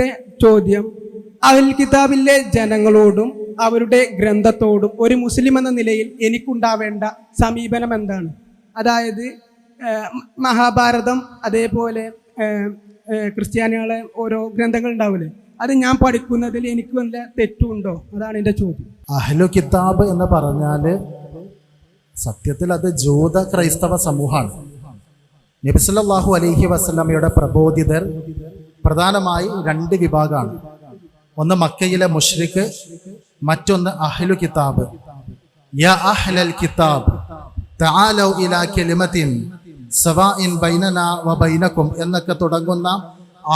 എന്റെ ചോദ്യം അഹൽ കിതാബിലെ ജനങ്ങളോടും അവരുടെ ഗ്രന്ഥത്തോടും ഒരു മുസ്ലിം എന്ന നിലയിൽ എനിക്കുണ്ടാവേണ്ട സമീപനം എന്താണ്? അതായത് മഹാഭാരതം അതേപോലെ ക്രിസ്ത്യാനികളെ ഓരോ ഗ്രന്ഥങ്ങൾ ഉണ്ടാവില്ലേ? അത് ഞാൻ പഠിക്കുന്നതിൽ എനിക്ക് വല്ല തെറ്റുണ്ടോ? അതാണ് എന്റെ ചോദ്യം. അഹ്ലു കിതാബ് എന്ന് പറഞ്ഞാൽ സത്യത്തിൽ അത് ജൂത ക്രൈസ്തവ സമൂഹമാണ്. നബിസല്ലാഹു അലഹി വസ്ലമയുടെ പ്രബോധിതർ പ്രധാനമായി രണ്ട് വിഭാഗമാണ്. ഒന്ന് മക്കയിലെ മുഷ്രിഖ് മറ്റൊന്ന് അഹ്ലു കിതാബ്. യാ അഹ്ലൽ കിതാബ് ഇലാ കലിമത്തിൻ എന്നൊക്കെ തുടങ്ങുന്ന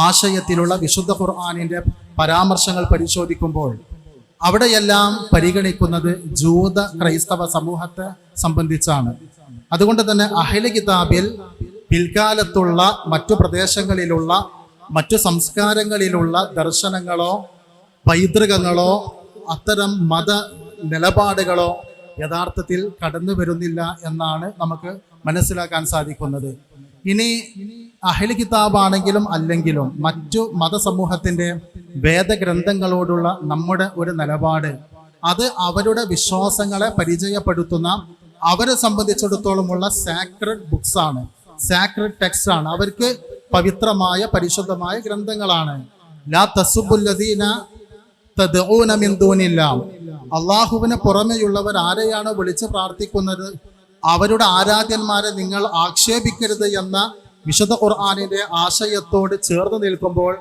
ആശയത്തിലുള്ള വിശുദ്ധ ഖുർആനിന്റെ പരാമർശങ്ങൾ പരിശോധിക്കുമ്പോൾ അവിടെയെല്ലാം പരിഗണിക്കുന്നത് ജൂത ക്രൈസ്തവ സമൂഹത്തെ സംബന്ധിച്ചാണ്. അതുകൊണ്ട് തന്നെ അഹ്ല കിതാബിൽ പിൽക്കാലത്തുള്ള മറ്റു പ്രദേശങ്ങളിലുള്ള മറ്റു സംസ്കാരങ്ങളിലുള്ള ദർശനങ്ങളോ പൈതൃകങ്ങളോ അത്തരം മത നിലപാടുകളോ യഥാർത്ഥത്തിൽ കടന്നു വരുന്നില്ല എന്നാണ് നമുക്ക് മനസ്സിലാക്കാൻ സാധിക്കുന്നത്. ഇനി അഹ്ലി കിതാബാണെങ്കിലും അല്ലെങ്കിലും മറ്റു മതസമൂഹത്തിന്റെ വേദഗ്രന്ഥങ്ങളോടുള്ള നമ്മുടെ ഒരു നിലപാട് അത് അവരുടെ വിശ്വാസങ്ങളെ പരിചയപ്പെടുത്തുന്ന അവരെ സംബന്ധിച്ചിടത്തോളമുള്ള സാക്രഡ് ബുക്സ് ആണ്. സാക്രഡ് ടെക്സ്റ്റ് ആണ്. അവർക്ക് പവിത്രമായ പരിശുദ്ധമായ ഗ്രന്ഥങ്ങളാണ്. മിൻ. അള്ളാഹുവിന് പുറമെയുള്ളവർ ആരെയാണ് വിളിച്ച് പ്രാർത്ഥിക്കുന്നത്? അവരുടെ ആരാധ്യന്മാരെ നിങ്ങൾ ആക്ഷേപിക്കരുത് എന്ന വിശുദ്ധ ഖുർആാനിന്റെ ആശയത്തോട് ചേർന്ന് നിൽക്കുമ്പോൾ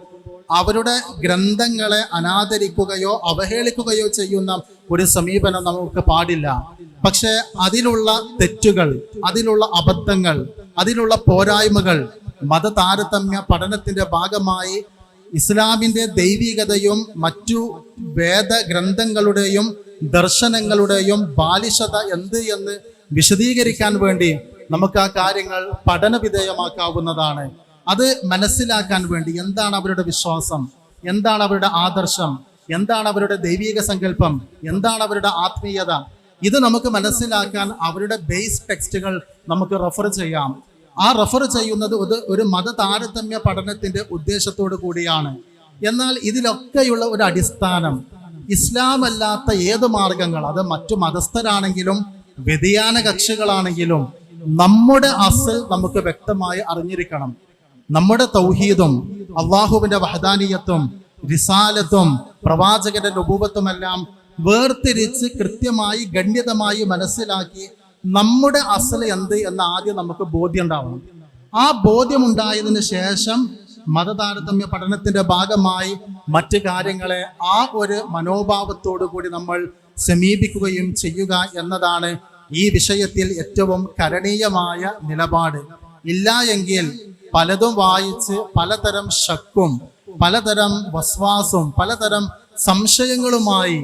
അവരുടെ ഗ്രന്ഥങ്ങളെ അനാദരിക്കുകയോ അവഹേളിക്കുകയോ ചെയ്യുന്ന ഒരു സമീപനം നമുക്ക് പാടില്ല. പക്ഷെ അതിലുള്ള തെറ്റുകൾ അതിലുള്ള അബദ്ധങ്ങൾ അതിലുള്ള പോരായ്മകൾ മതതാരതമ്യ പഠനത്തിന്റെ ഭാഗമായി ഇസ്ലാമിന്റെ ദൈവികതയും മറ്റു വേദഗ്രന്ഥങ്ങളുടെയും ദർശനങ്ങളുടെയും ബാലിശത എന്ത് എന്ന് വിശദീകരിക്കാൻ വേണ്ടി നമുക്ക് ആ കാര്യങ്ങൾ പഠന വിധേയമാക്കാവുന്നതാണ്. അത് മനസ്സിലാക്കാൻ വേണ്ടി എന്താണ് അവരുടെ വിശ്വാസം? എന്താണ് അവരുടെ ആദർശം? എന്താണ് അവരുടെ ദൈവിക സങ്കല്പം? എന്താണ് അവരുടെ ആത്മീയത? ഇത് നമുക്ക് മനസ്സിലാക്കാൻ അവരുടെ ബേസ് ടെക്സ്റ്റുകൾ നമുക്ക് റെഫർ ചെയ്യാം. ആ റെഫർ ചെയ്യുന്നത് ഒരു മത താരതമ്യ പഠനത്തിന്റെ ഉദ്ദേശത്തോടു കൂടിയാണ്. എന്നാൽ ഇതിലൊക്കെയുള്ള ഒരു അടിസ്ഥാനം ഇസ്ലാം അല്ലാത്ത ഏത് മാർഗങ്ങൾ? അത് മറ്റു മതസ്ഥരാണെങ്കിലും വ്യതിയാന കക്ഷികളാണെങ്കിലും നമ്മുടെ അസൽ നമുക്ക് വ്യക്തമായി അറിഞ്ഞിരിക്കണം. നമ്മുടെ തൗഹീദും അള്ളാഹുവിന്റെ വഹദാനീയത്വം റിസാലത്തും പ്രവാചകന്റെ നുപൂപത്തുമെല്ലാം വേർതിരിച്ച് കൃത്യമായി ഗണ്യതമായി മനസ്സിലാക്കി നമ്മുടെ അസൽ എന്ത് എന്ന് ആദ്യം നമുക്ക് ബോധ്യം ഉണ്ടാവണം. ആ ബോധ്യമുണ്ടായതിനു ശേഷം മതതാരതമ്യ പഠനത്തിന്റെ ഭാഗമായി മറ്റ് കാര്യങ്ങളെ ആ ഒരു മനോഭാവത്തോടു കൂടി നമ്മൾ സമീപിക്കുകയും ചെയ്യുക എന്നതാണ് ഈ വിഷയത്തിൽ ഏറ്റവും കരണീയമായ നിലപാട്. ഇല്ല എങ്കിൽ പലതും വായിച്ച് പലതരം ശക്കും പലതരം വസ്വാസും പലതരം സംശയങ്ങളുമായി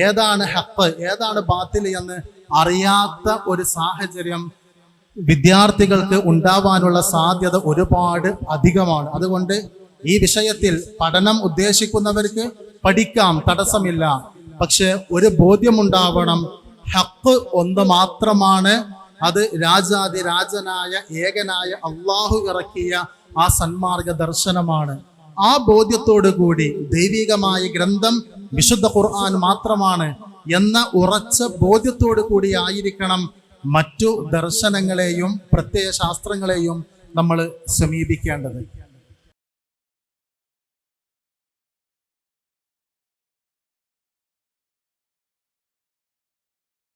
ഏതാണ് ഹക്ക് ഏതാണ് ബാത്തിൽ എന്ന് അറിയാത്ത ഒരു സാഹചര്യം വിദ്യാർത്ഥികൾക്ക് ഉണ്ടാവാനുള്ള സാധ്യത ഒരുപാട് അധികമാണ്. അതുകൊണ്ട് ഈ വിഷയത്തിൽ പഠനം ഉദ്ദേശിക്കുന്നവർക്ക് പഠിക്കാം തടസ്സമില്ല. പക്ഷെ ഒരു ബോധ്യമുണ്ടാവണം. ഹക്ക് ഒന്ന് മാത്രമാണ്. അത് രാജാതി രാജനായ ഏകനായ അള്ളാഹു ഇറക്കിയ ആ സന്മാർഗ ദർശനമാണ്. ആ ബോധ്യത്തോടു കൂടി ദൈവികമായ ഗ്രന്ഥം വിശുദ്ധ ഖുർആൻ മാത്രമാണ്. എന്ന ഉറച്ച ബോധ്യത്തോടു കൂടി ആയിരിക്കണം മറ്റു ദർശനങ്ങളെയും പ്രത്യയ ശാസ്ത്രങ്ങളെയും നമ്മൾ സമീപിക്കേണ്ടത്.